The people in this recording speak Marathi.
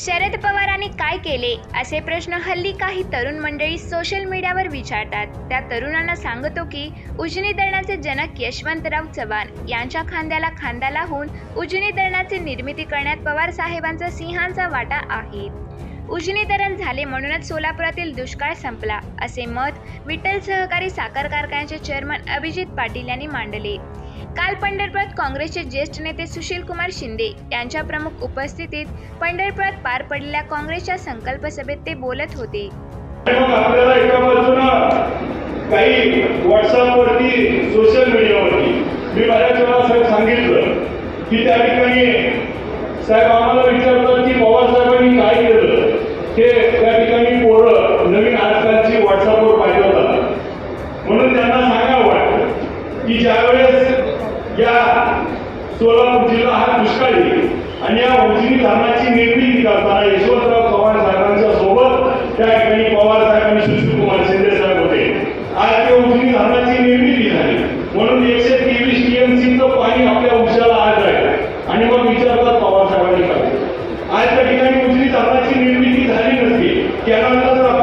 शरद पवारांनी काय केले असे प्रश्न हल्ली काही तरुण मंडळी सोशल मीडियावर विचारतात. त्या तरुणांना सांगतो की उजनी धरणाचे जनक यशवंतराव चव्हाण यांच्या खांद्याला खांदा लावून उजनी धरणाची निर्मिती करण्यात पवार साहेबांचा सिंहांचा वाटा आहे. उजनी धरण झाले म्हणूनच सोलापुरातील दुष्काळ संपला असे मत विठ्ठल सहकारी साखर कारखान्याचे चेअरमन अभिजित पाटील यांनी मांडले. काल पंढरपुरात काँग्रेसचे ज्येष्ठ नेते सुशील कुमार शिंदे यांच्या प्रमुख उपस्थितीत पंढरपुरात पार पडलेल्या काँग्रेसच्या संकल्प सभेत ते बोलत होते. आपल्याला एका बाजूनं काही व्हॉट्सअपवरती सोशल मीडियावरती मी माझ्या वेळा साहेब सांगितलं की त्या ठिकाणी साहेब आम्हाला विचारतात की पवार साहेबांनी काय केलं? हे त्या ठिकाणी पोरं नवीन आजकालची व्हॉट्सअपवर पाठवतात. म्हणून त्यांना सांगावं वाटतं की ज्यावेळेस या सोलापूर जिल्हा हा दुष्काळी आणि या उजनी धरणाची निर्मिती करताना यशवंतराव चव्हाण साहेबांच्या सोबत त्या ठिकाणी पवार साहेब आणि सुशील कुमार शिंदे साहेब होते. आज त्या उजनी धरणाची निर्मिती झाली. म्हणून एकशे तेवीस टीएमसीचं पाणी आपल्या उशाला आज आहे. आणि मग विचारतात पवार साहेबांनी काय आज त्या ठिकाणी उजनी धरणाची निर्मिती झाली नसती. कॅनलला